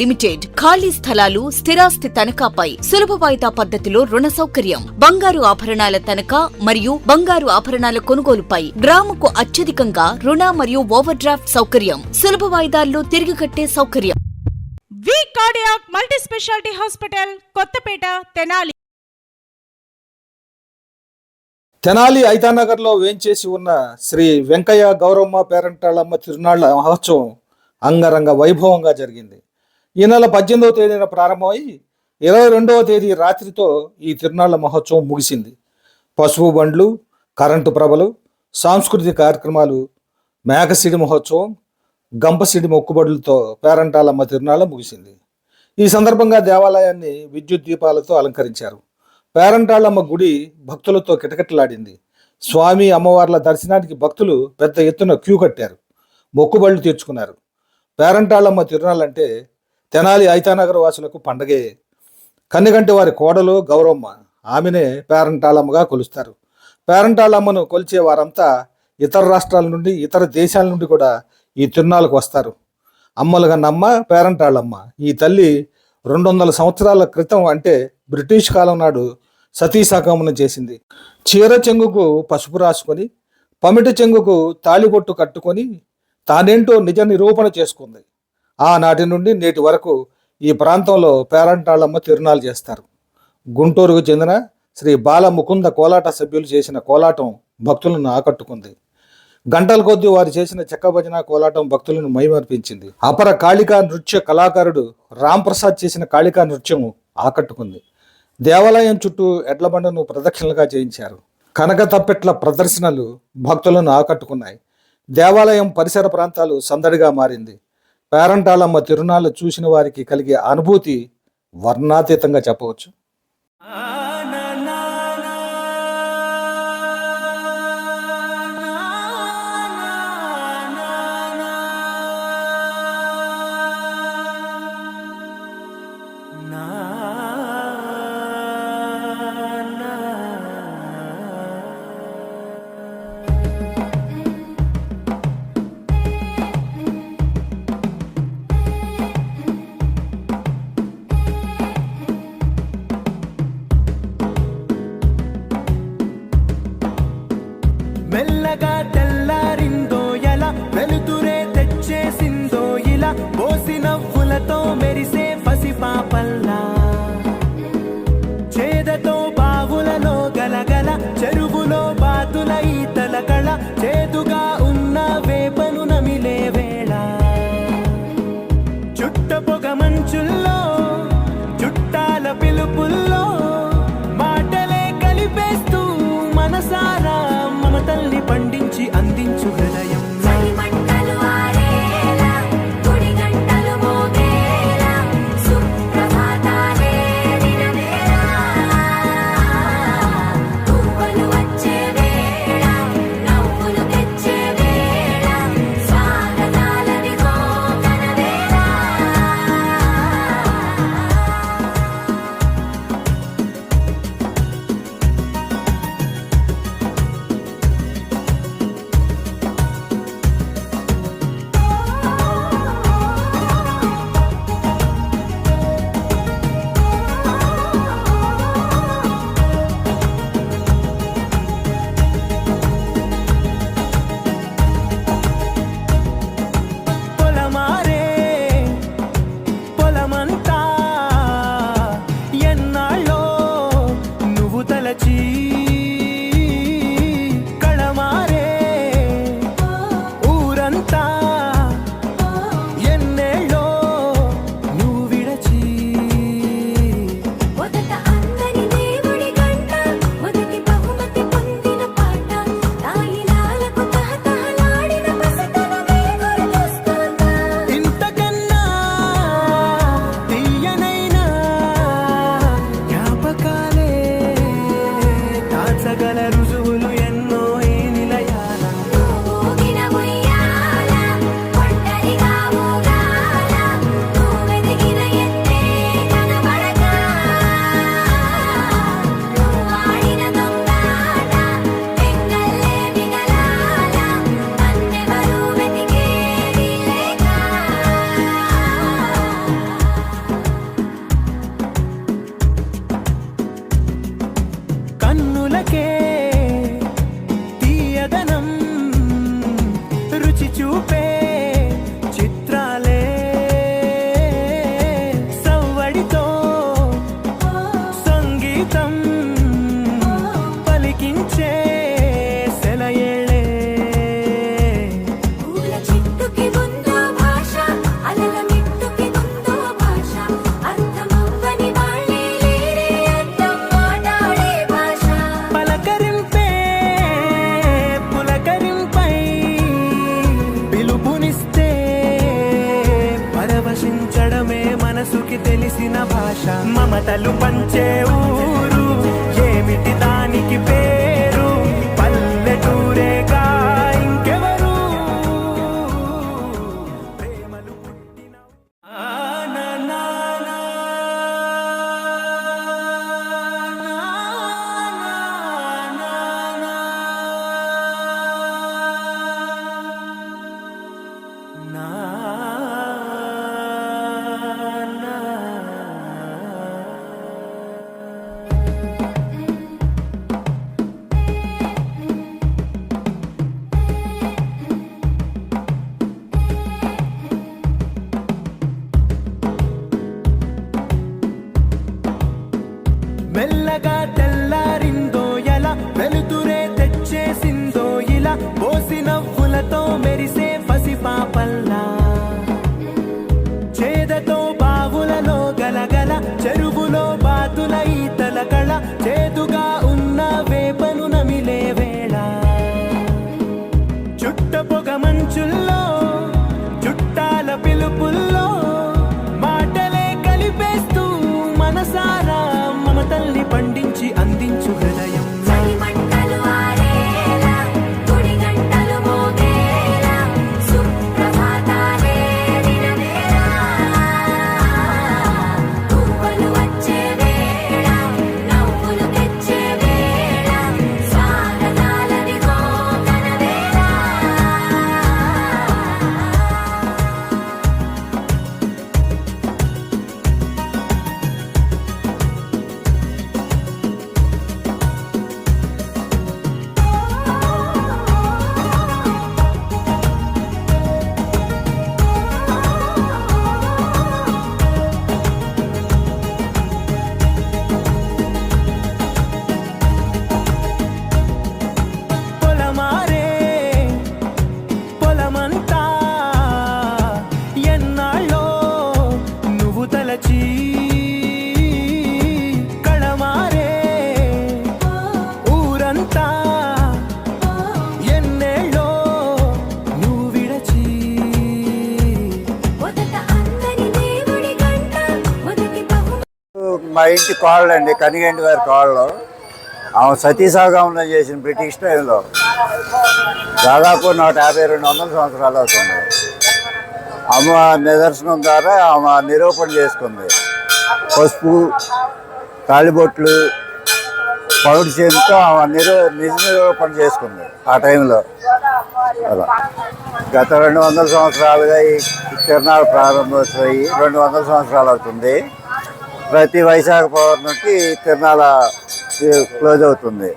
Limited ఖాళీ స్థలాలు స్థిరాస్తి తనఖాపై సులభ వాయిదా పద్ధతిలో రుణ సౌకర్యం. బంగారు ఆభరణాల తనఖా మరియు బంగారు ఆభరణాల కొనుగోలుపై గ్రాముకు అత్యధికంగా రుణ మరియు ఓవర్ డ్రాఫ్ట్ సౌకర్యం. సులభ వాయిదాల్లో తిరిగి కట్టే సౌకర్యం. V cardiac multi speciality hospital Kothapeta Tenali. Tenali ఐతానగర్లో వేంచేసి ఉన్న శ్రీ వెంకయ్య గౌరమ్మ పేరంటాళమ్మ తిరునాళ్ళ మహోత్సవం అంగరంగ వైభవంగా జరిగింది. ఈ నెల పద్దెనిమిదవ తేదీన ప్రారంభమై ఇరవై రెండవ తేదీ రాత్రితో ఈ తిరునాళ్ళ మహోత్సవం ముగిసింది. పసుపు బండ్లు కరెంటు ప్రభలు సాంస్కృతిక కార్యక్రమాలు మేకసిడి మహోత్సవం గంపసిడి మొక్కుబడులతో పేరంటాలమ్మ తిరునాళ్ళ ముగిసింది. ఈ సందర్భంగా దేవాలయాన్ని విద్యుత్ దీపాలతో అలంకరించారు. పేరంటాళ్ళమ్మ గుడి భక్తులతో కిటకిటలాడింది. స్వామి అమ్మవార్ల దర్శనానికి భక్తులు పెద్ద ఎత్తున క్యూ కట్టారు. మొక్కుబళ్ళు తీర్చుకున్నారు. పేరంటాళ్ళమ్మ తిరునాళ్ళంటే తెనాలి ఐతానగర్ వాసులకు పండగే. కన్నిగంటి వారి కోడలు గౌరమ్మ ఆమెనే పేరంటాళమ్మగా కొలుస్తారు. పేరంటాళ్ళమ్మను కొలిచే వారంతా ఇతర రాష్ట్రాల నుండి ఇతర దేశాల నుండి కూడా ఈ తిరునాళ్ళకు వస్తారు. అమ్మలుగా నమ్మ పేరంటాళ్ళమ్మ ఈ తల్లి రెండు వందల సంవత్సరాల క్రితం అంటే బ్రిటిష్ కాలం నాడు సతీసాగమనం చేసింది. చీర చెంగుకు పసుపు రాసుకొని పమిట చెంగుకు తాళిబొట్టు కట్టుకొని తానేంటో నిజ నిరూపణ చేసుకుంది. ఆనాటి నుండి నేటి వరకు ఈ ప్రాంతంలో పేరంటాళ్ళమ్మ తిరునాలు చేస్తారు. గుంటూరుకు చెందిన శ్రీ బాలముకుంద కోలాట సభ్యులు చేసిన కోలాటం భక్తులను ఆకట్టుకుంది. గంటల కొద్దీ వారు చేసిన చెక్క భజన కోలాటం భక్తులను మైమర్పించింది. అపర కాళికా నృత్య కళాకారుడు రాంప్రసాద్ చేసిన కాళికా నృత్యం ఆకట్టుకుంది. దేవాలయం చుట్టూ ఎడ్లబండను ప్రదక్షిణలుగా చేయించారు. కనక తప్పెట్ల ప్రదర్శనలు భక్తులను ఆకట్టుకున్నాయి. దేవాలయం పరిసర ప్రాంతాలు సందడిగా మారింది. పేరంటాలమ్మ తిరునాళ్ళు చూసిన వారికి కలిగే అనుభూతి వర్ణాతీతంగా చెప్పవచ్చు. me quede. మమతలు పంచేవు. మా ఇంటి కోళ్ళండి కనిగంటి వారి కోళ్ళు. ఆమె సతీసాగమనం చేసిన బ్రిటిష్ టైంలో దాదాపు నూట యాభై రెండు వందల సంవత్సరాలు అవుతుంది. అమ్మ నిదర్శనం ద్వారా ఆమె నిరూపణ చేసుకుంది. పసుపు తాళిబొట్లు పౌడి చేతితో ఆమె నిరూ నిజ నిరూపణ చేసుకుంది ఆ టైంలో. అలా. గత రెండు వందల సంవత్సరాలుగా ఈ తిరునాళ్ళు ప్రారంభమవుతాయి రెండు వందల సంవత్సరాలు అవుతుంది. ప్రతి వైశాఖ పౌర్ణమికి తిరునాళ క్లోజ్ అవుతుంది.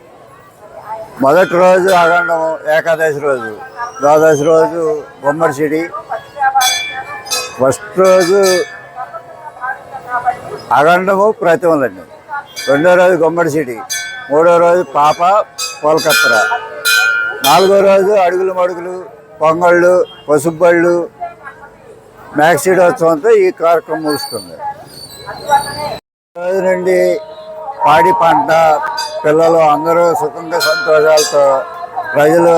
మొదటి రోజు అఖండం ఏకాదశి రోజు. ద్వాదశి రోజు బొమ్మర్షిడి ఫస్ట్ రోజు అఖండము ప్రతిమలండి. రెండో రోజు గుమ్మడిసిడి మూడో రోజు పాప కోల్కత్తర నాలుగో రోజు అడుగులు మడుగులు పొంగళ్ళు పసుబళ్ళు మ్యాక్సిడోత్సవంతో ఈ కార్యక్రమం ముగుస్తుంది. రోజు నుండి పాడి పంట పిల్లలు అందరూ సుఖంగా సంతోషాలతో ప్రజలు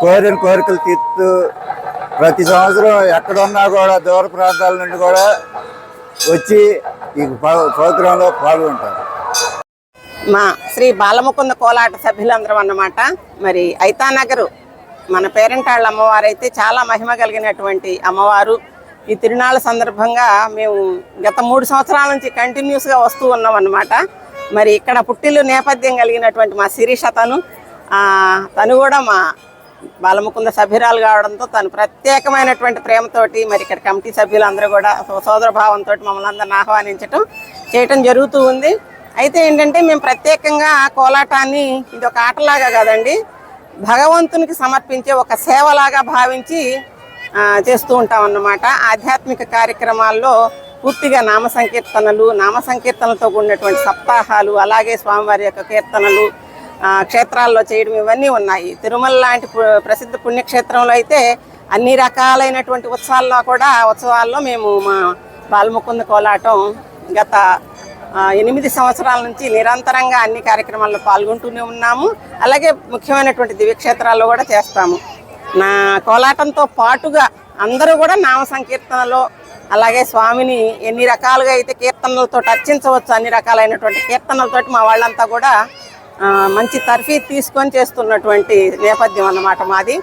కోరిన కోరికలు తీర్తూ ప్రతి సంవత్సరం ఎక్కడున్నా కూడా దూర ప్రాంతాల నుండి కూడా వచ్చి ఈ ప్రోగ్రాంలో పాల్గొంటారు. మా శ్రీ బాలముకుంద కోలాట సభ్యులందరం అన్నమాట. మరి ఐతానగరు మన పేరెంటాళ్ళ అమ్మవారు అయితే చాలా మహిమ కలిగినటువంటి అమ్మవారు. ఈ తిరునాళ్ళ సందర్భంగా మేము గత మూడు సంవత్సరాల నుంచి కంటిన్యూస్గా వస్తూ ఉన్నాం అన్నమాట మరి ఇక్కడ పుట్టిల్లు నేపథ్యం కలిగినటువంటి మా శిరీష తను తను కూడా మా బాలముకుంద సభ్యురాలు కావడంతో తను ప్రత్యేకమైనటువంటి ప్రేమతోటి మరి ఇక్కడ కమిటీ సభ్యులందరూ కూడా సోదర భావంతో మమ్మల్ని అందరిని ఆహ్వానించడం చేయటం జరుగుతూ ఉంది. అయితే ఏంటంటే మేము ప్రత్యేకంగా కోలాటాన్ని ఇది ఒక ఆటలాగా కాదండి భగవంతునికి సమర్పించే ఒక సేవలాగా భావించి చేస్తూ ఉంటాం అన్నమాట. ఆధ్యాత్మిక కార్యక్రమాల్లో పూర్తిగా నామ సంకీర్తనలు నామ సంకీర్తనలతో కూడినటువంటి సప్తాహాలు అలాగే స్వామివారి యొక్క కీర్తనలు క్షేత్రాల్లో చేయడం ఇవన్నీ ఉన్నాయి. తిరుమల లాంటి పు- ప్రసిద్ధ పుణ్యక్షేత్రంలో అయితే అన్ని రకాలైనటువంటి ఉత్సవాల్లో కూడా ఉత్సవాల్లో మేము మా బాలముకుంద కోలాటం గత ఎనిమిది సంవత్సరాల నుంచి నిరంతరంగా అన్ని కార్యక్రమాల్లో పాల్గొంటూనే ఉన్నాము. అలాగే ముఖ్యమైనటువంటి దివ్యక్షేత్రాల్లో కూడా చేస్తాము. నా కోలాటంతో పాటుగా అందరూ కూడా నామ సంకీర్తనలో అలాగే స్వామిని ఎన్ని రకాలుగా అయితే కీర్తనలతో అర్చించవచ్చు అన్ని రకాలైనటువంటి కీర్తనలతోటి మా వాళ్ళంతా కూడా మంచి తర్ఫీ తీసుకొని చేస్తున్నటువంటి నేపథ్యం అన్నమాట మాది.